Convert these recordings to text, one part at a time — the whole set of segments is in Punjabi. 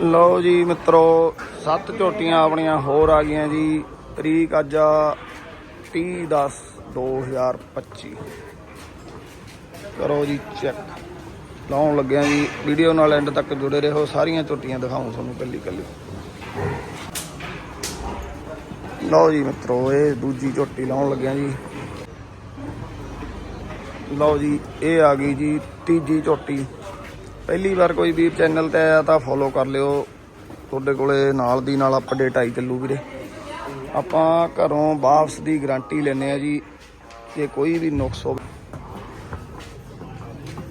ਲਓ ਜੀ ਮਿੱਤਰੋ, ਸੱਤ ਝੋਟੀਆਂ ਆਪਣੀਆਂ ਹੋਰ ਆ ਗਈਆਂ ਜੀ। ਤਰੀਕ ਅੱਜ ਆ 30 10 2025 ਕਰੋ ਜੀ ਚੈੱਕ। ਲਾਉਣ ਲੱਗਿਆ ਜੀ। ਵੀਡੀਓ ਨਾਲ ਐਂਡ ਤੱਕ ਜੁੜੇ ਰਹੋ। ਸਾਰੀਆਂ ਝੋਟੀਆਂ ਦਿਖਾਉਂ ਤੁਹਾਨੂੰ ਕੱਲੀ ਕੱਲੀ। ਲਓ ਜੀ ਮਿੱਤਰੋ, ਇਹ ਦੂਜੀ ਝੋਟੀ ਲਾਉਣ ਲੱਗਿਆ ਜੀ। ਲਓ ਜੀ, ਇਹ ਆ ਗਈ ਜੀ ਤੀਜੀ ਝੋਟੀ। ਪਹਿਲੀ ਵਾਰ ਕੋਈ ਵੀਰ ਚੈਨਲ ਤੇ ਆਇਆ ਤਾਂ ਫੋਲੋ ਕਰ ਲਿਓ। ਤੁਹਾਡੇ ਕੋਲੇ ਨਾਲ ਦੀ ਨਾਲ ਅਪਡੇਟ ਆਈ ਚੱਲੂ ਵੀਰੇ। ਆਪਾਂ ਘਰੋਂ ਵਾਪਸ ਦੀ ਗਾਰੰਟੀ ਲੈਨੇ ਆ ਜੀ, ਜੇ ਕੋਈ ਵੀ ਨੁਕਸ ਹੋਵੇ।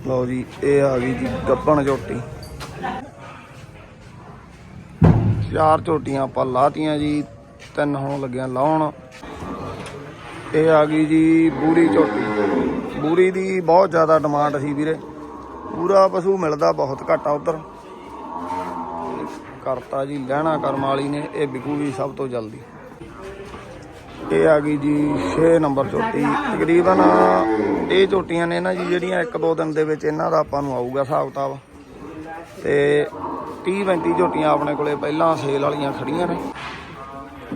ਲਓ ਜੀ, ਇਹ ਆ ਗਈ ਜੀ ਗੱਬਣ ਝੋਟੀ। ਚਾਰ ਝੋਟੀਆਂ ਆਪਾਂ ਲਾਤੀਆਂ ਜੀ, ਤਿੰਨ ਹੁਣ ਲੱਗਿਆ ਲਾਉਣ। ਇਹ ਆ ਗਈ ਜੀ ਬੂਰੀ ਝੋਟੀ। ਬੂਰੀ ਦੀ ਬਹੁਤ ਜ਼ਿਆਦਾ ਡਿਮਾਂਡ ਸੀ ਵੀਰੇ। ਪੂਰਾ ਪਸ਼ੂ ਮਿਲਦਾ ਬਹੁਤ ਘੱਟ ਆ ਉਧਰ। ਕਰਤਾ ਜੀ, ਲੈਣਾ ਕਰਮ ਵਾਲੀ ਨੇ, ਇਹ ਵਿਕੂ ਵੀ ਸਭ ਤੋਂ ਜਲਦੀ। ਇਹ ਆ ਗਈ ਜੀ 6 ਨੰਬਰ ਝੋਟੀ ਤਕਰੀਬਨ ਇਹ ਝੋਟੀਆਂ ਨੇ ਨਾ ਜੀ, ਜਿਹੜੀਆਂ ਇੱਕ ਦੋ ਦਿਨ ਦੇ ਵਿੱਚ ਇਹਨਾਂ ਦਾ ਆਪਾਂ ਨੂੰ ਆਊਗਾ ਹਿਸਾਬ ਕਿਤਾਬ। ਤੇ 30 35 ਝੋਟੀਆਂ ਆਪਣੇ ਕੋਲੇ ਪਹਿਲਾਂ ਸੇਲ ਵਾਲੀਆਂ ਖੜੀਆਂ ਨੇ।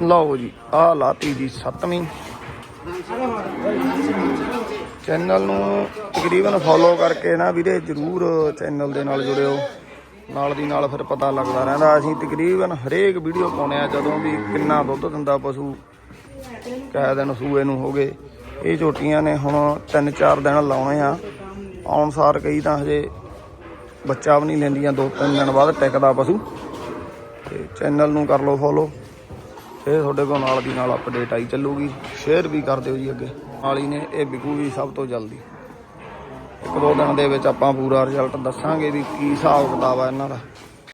ਲਓ ਜੀ, ਆਹ ਲਾਤੀ ਜੀ ਸੱਤਵੀਂ। ਚੈਨਲ ਨੂੰ ਤਕਰੀਬਨ ਫੋਲੋ ਕਰਕੇ ਨਾ ਵੀਰੇ ਜਰੂਰ ਚੈਨਲ ਦੇ ਨਾਲ ਜੁੜਿਓ। ਨਾਲ ਦੀ ਨਾਲ ਫਿਰ ਪਤਾ ਲੱਗਦਾ ਰਹਿੰਦਾ, ਅਸੀਂ ਤਕਰੀਬਨ ਹਰੇਕ ਵੀਡੀਓ ਪਾਉਣੇ ਆ ਜਦੋਂ ਵੀ ਕਿੰਨਾ ਦੁੱਧ ਦਿੰਦਾ ਪਸ਼ੂ ਕਹਿ ਦਿਨ ਸੂਏ ਨੂੰ ਹੋ ਗਏ। ਇਹ ਝੋਟੀਆਂ ਨੇ ਹੁਣ 3-4 ਦਿਨ ਲਾਉਣੇ ਆ। ਆਉਣ ਸਾਰ ਕਈ ਤਾਂ ਹਜੇ ਬੱਚਾ ਵੀ ਨਹੀਂ ਲੈਂਦੀਆਂ, ਦੋ ਤਿੰਨ ਦਿਨ ਬਾਅਦ ਟਿਕਦਾ ਪਸ਼ੂ। ਤੇ ਚੈਨਲ ਨੂੰ ਕਰ ਲਓ ਫੋਲੋ ਇਹ ਤੁਹਾਡੇ ਕੋਲ ਨਾਲ ਦੀ ਨਾਲ ਅਪਡੇਟ ਆਈ ਚੱਲੂਗੀ। ਸ਼ੇਅਰ ਵੀ ਕਰ ਦਿਓ ਜੀ ਅੱਗੇ। ਨਾਲ ਹੀ ਨੇ, ਇਹ ਵਿਕੂਗੀ ਸਭ ਤੋਂ ਜਲਦੀ। ਇੱਕ ਦੋ ਦਿਨ ਦੇ ਵਿੱਚ ਆਪਾਂ ਪੂਰਾ ਰਿਜ਼ਲਟ ਦੱਸਾਂਗੇ ਵੀ ਕੀ ਹਿਸਾਬ ਕਿਤਾਬ ਆ ਇਹਨਾਂ ਦਾ।